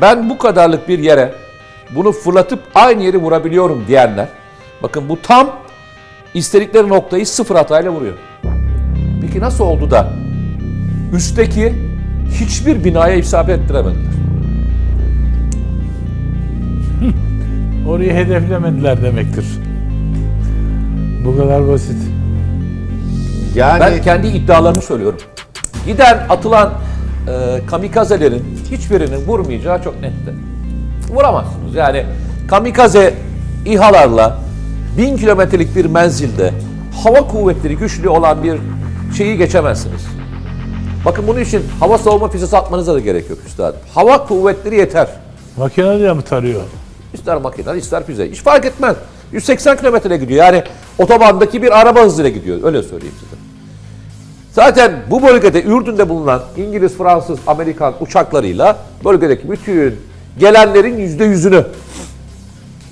Ben bu kadarlık bir yere bunu fırlatıp aynı yeri vurabiliyorum diyenler. Bakın bu tam istedikleri noktayı sıfır hatayla vuruyor. Peki nasıl oldu da üstteki hiçbir binaya isabet ettiremediler? Orayı hedeflemediler demektir. Bu kadar basit. Yani Ben kendi iddialarımı söylüyorum. Giden atılan e, kamikazelerin hiçbirinin vurmayacağı çok netti. Vuramazsınız. Yani kamikaze İHA'larla bin kilometrelik bir menzilde hava kuvvetleri güçlü olan bir şeyi geçemezsiniz. Bakın bunun için hava savunma füzesi atmanıza da gerek yok üstadım. Hava kuvvetleri yeter. Makineyle mi tarıyor? İster makine, ister füze. Hiç fark etmez. 180 kilometre gidiyor. Yani otobandaki bir araba hızıyla gidiyor. Öyle söyleyeyim size. Zaten bu bölgede Ürdün'de bulunan İngiliz, Fransız, Amerikan uçaklarıyla bölgedeki bütün gelenlerin yüzde yüzünü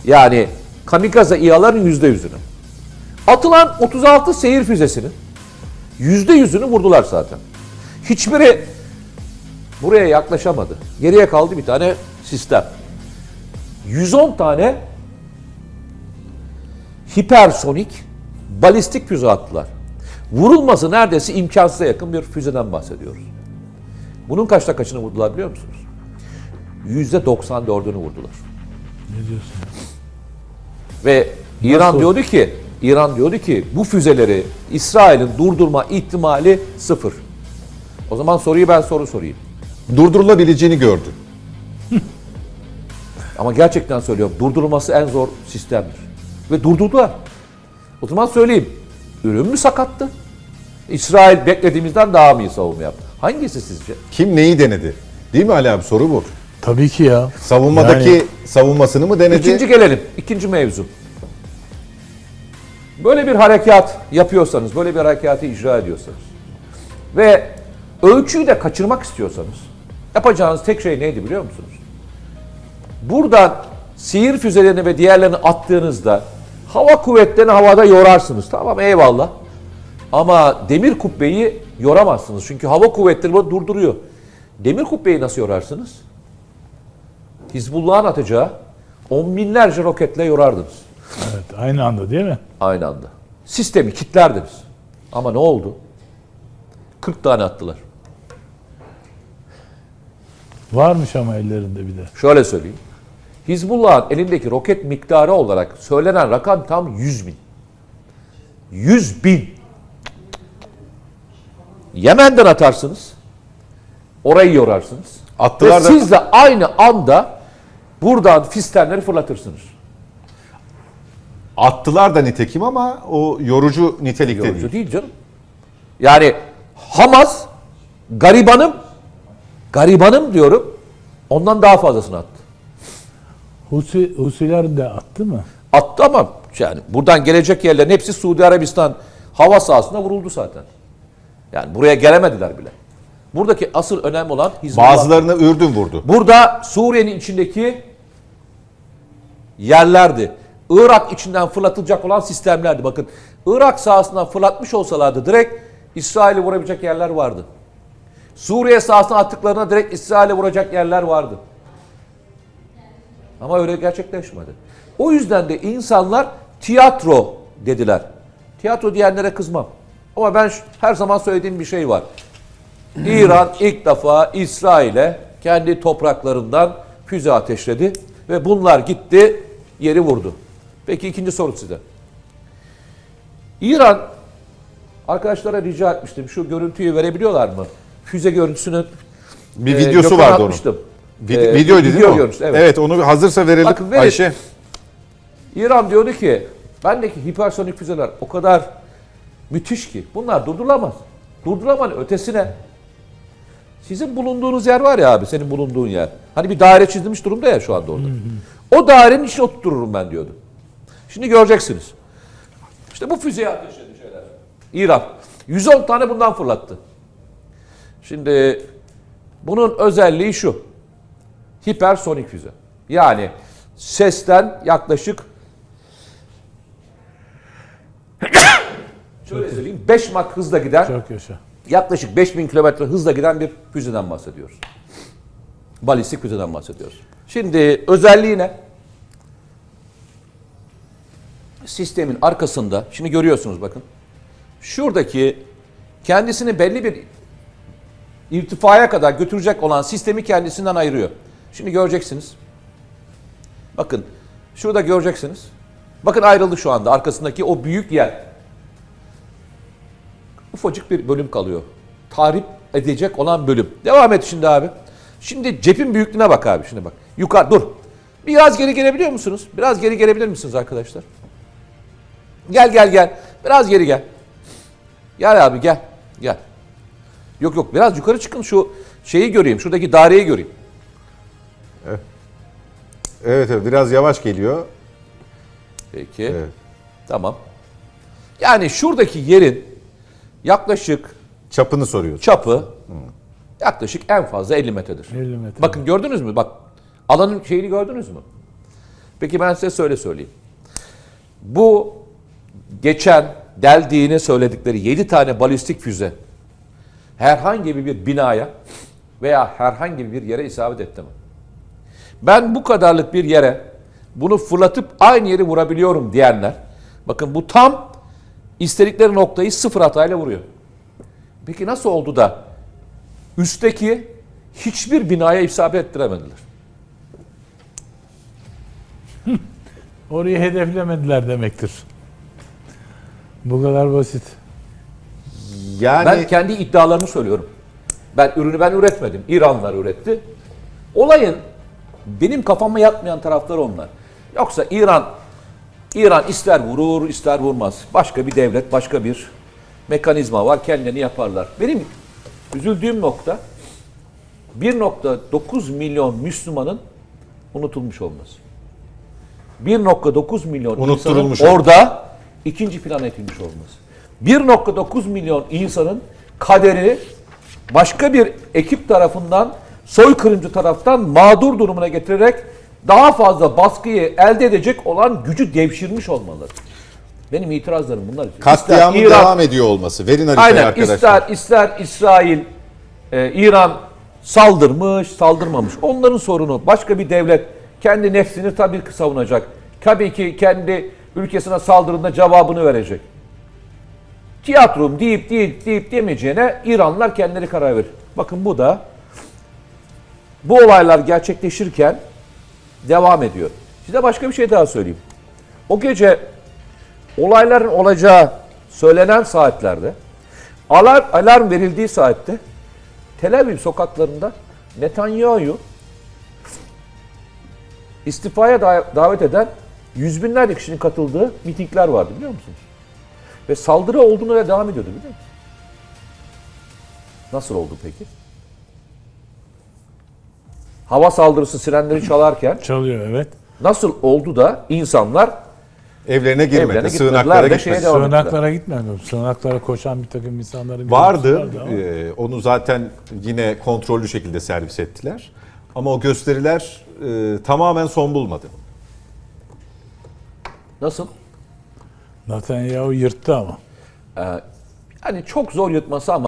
yani kamikaze İHA'ların yüzde yüzünü atılan 36 seyir füzesinin yüzde yüzünü vurdular zaten. Hiçbiri buraya yaklaşamadı. Geriye kaldı bir tane sistem. 110 tane hipersonik balistik füze attılar. Vurulması neredeyse imkansıza yakın bir füzeden bahsediyoruz. Bunun kaçta kaçını vurdular biliyor musunuz? Yüzde 94'ünü vurdular. Ne diyorsun? Ve İran Nasıl? diyordu ki, İran diyordu ki bu füzeleri İsrail'in durdurma ihtimali sıfır. O zaman soruyu ben soru sorayım. durdurulabileceğini gördü. Ama gerçekten söylüyorum durdurulması en zor sistemdir. Ve durdurdular. O zaman söyleyeyim. Ürün mü sakattı? İsrail beklediğimizden daha mı iyi savunma yaptı? Hangisi sizce? Kim neyi denedi? Değil mi Ali abi soru bu. Tabii ki ya. Savunmadaki Yani- savunmasını mı denedi? İkinci gelelim. İkinci mevzu. Böyle bir harekat yapıyorsanız, böyle bir harekatı icra ediyorsanız ve ölçüyü de kaçırmak istiyorsanız yapacağınız tek şey neydi biliyor musunuz? Buradan sihir füzelerini ve diğerlerini attığınızda hava kuvvetlerini havada yorarsınız. Tamam eyvallah. Ama demir kubbeyi yoramazsınız. Çünkü hava kuvvetleri bunu durduruyor. Demir kubbeyi nasıl yorarsınız? Hizbullah'ın atacağı on binlerce roketle yorardınız Evet, aynı anda değil mi? aynı anda. Sistemi kilitlerdiniz. Ama ne oldu? 40 tane attılar. Varmış ama ellerinde bir de. Şöyle söyleyeyim. Hizbullah'ın elindeki roket miktarı olarak söylenen rakam tam 100 bin. 100 bin. Yemen'den atarsınız. Orayı yorarsınız. Attılar Ve da- siz de aynı anda buradan fistenleri fırlatırsınız. Attılar da nitekim ama o yorucu nitelikte Yorucu değil. değil canım. Yani Hamas garibanım garibanım diyorum ondan daha fazlasını attı. Husi, Husiler de attı mı? Attı ama yani buradan gelecek yerlerin hepsi Suudi Arabistan hava sahasına vuruldu zaten. Yani buraya gelemediler bile. Buradaki asıl önemli olan Hizbullah. Bazılarını Ürdün vurdu. Burada Suriye'nin içindeki yerlerdi. Irak içinden fırlatılacak olan sistemlerdi. Bakın Irak sahasından fırlatmış olsalardı direkt İsrail'i vurabilecek yerler vardı. Suriye sahasına attıklarına direkt İsrail'e vuracak yerler vardı. Ama öyle gerçekleşmedi. O yüzden de insanlar tiyatro dediler. Tiyatro diyenlere kızmam. Ama ben her zaman söylediğim bir şey var. İran ilk defa İsrail'e kendi topraklarından füze ateşledi ve bunlar gitti yeri vurdu. Peki ikinci soru size. İran arkadaşlara rica etmiştim. Şu görüntüyü verebiliyorlar mı? Füze görüntüsünü Bir e, videosu vardı onun. Atmıştım. Vid- E, videoydu değil mi video görüntüsü, evet. evet. onu hazırsa verelim Bakın verin. Ayşe. İran diyordu ki bendeki hipersonik füzeler o kadar müthiş ki bunlar durdurulamaz. Durduramanın ötesine sizin bulunduğunuz yer var ya abi senin bulunduğun yer. Hani bir daire çizilmiş durumda ya şu anda orada. O dairenin içine oturtururum ben diyordu. Şimdi göreceksiniz. İşte bu füzeyi ateşledi şeyler. İran. 110 tane bundan fırlattı. Şimdi bunun özelliği şu. Hipersonik füze. Yani sesten yaklaşık şöyle söyleyeyim 5 mak hızla giden Çok yaşa. yaklaşık 5000 kilometre hızla giden bir füzeden bahsediyoruz. Balistik füzeden bahsediyoruz. Şimdi özelliği ne? Sistemin arkasında, şimdi görüyorsunuz bakın. Şuradaki kendisini belli bir irtifaya kadar götürecek olan sistemi kendisinden ayırıyor. Şimdi göreceksiniz. Bakın şurada göreceksiniz. Bakın ayrıldı şu anda arkasındaki o büyük yer. Ufacık bir bölüm kalıyor. Tahrip edecek olan bölüm. Devam et şimdi abi. Şimdi cepin büyüklüğüne bak abi şimdi bak. Yukarı dur. Biraz geri gelebiliyor musunuz? Biraz geri gelebilir misiniz arkadaşlar? Gel gel gel. Biraz geri gel. Gel abi gel. Gel. Yok yok biraz yukarı çıkın şu şeyi göreyim. Şuradaki daireyi göreyim. Evet evet biraz yavaş geliyor. Peki. Evet. Tamam. Yani şuradaki yerin yaklaşık Çapını soruyorsun. çapı yaklaşık en fazla 50 metredir. 50 metre. Bakın gördünüz mü? Bak alanın şeyini gördünüz mü? Peki ben size söyle söyleyeyim. Bu geçen deldiğini söyledikleri 7 tane balistik füze herhangi bir binaya veya herhangi bir yere isabet etti mi? Ben bu kadarlık bir yere bunu fırlatıp aynı yeri vurabiliyorum diyenler. Bakın bu tam istedikleri noktayı sıfır hatayla vuruyor. Peki nasıl oldu da üstteki hiçbir binaya isabet ettiremediler? Orayı hedeflemediler demektir. Bu kadar basit. Yani Ben kendi iddialarımı söylüyorum. Ben ürünü ben üretmedim. İranlılar üretti. Olayın benim kafama yatmayan tarafları onlar. Yoksa İran İran ister vurur ister vurmaz. Başka bir devlet, başka bir mekanizma var. Kendilerini yaparlar. Benim üzüldüğüm nokta 1.9 milyon Müslümanın unutulmuş olması. 1.9 milyon Unutturulmuş orada ikinci plana itilmiş olması. 1.9 milyon insanın kaderi başka bir ekip tarafından soykırımcı taraftan mağdur durumuna getirerek daha fazla baskıyı elde edecek olan gücü devşirmiş olmaları. Benim itirazlarım bunlar katliamın İran- devam ediyor olması. Verin haritayı Aynen arkadaşlar. ister ister İsrail, e, İran saldırmış, saldırmamış. Onların sorunu. Başka bir devlet kendi nefsini tabii ki savunacak. Tabii ki kendi ülkesine saldırında cevabını verecek. Tiyatrom deyip deyip deyip demeyeceğine İranlılar kendileri karar verir. Bakın bu da bu olaylar gerçekleşirken devam ediyor. Size başka bir şey daha söyleyeyim. O gece olayların olacağı söylenen saatlerde alarm, alarm verildiği saatte Tel Aviv sokaklarında Netanyahu istifaya da- davet eden yüz binlerce kişinin katıldığı mitingler vardı biliyor musunuz? Ve saldırı olduğunu ve devam ediyordu biliyor musunuz? Nasıl oldu peki? Hava saldırısı sirenleri çalarken Çalıyor evet. nasıl oldu da insanlar Evlerine girmedi, Evlerine sığınaklara gitmedi. şeye. Sığınaklara gitmiyor. Sığınaklara koşan bir takım insanların Vardı. Ee, onu zaten yine kontrollü şekilde servis ettiler. Ama o gösteriler e, tamamen son bulmadı. nasıl? Netanyahu yırttı ama. Ee, yani çok zor yutması ama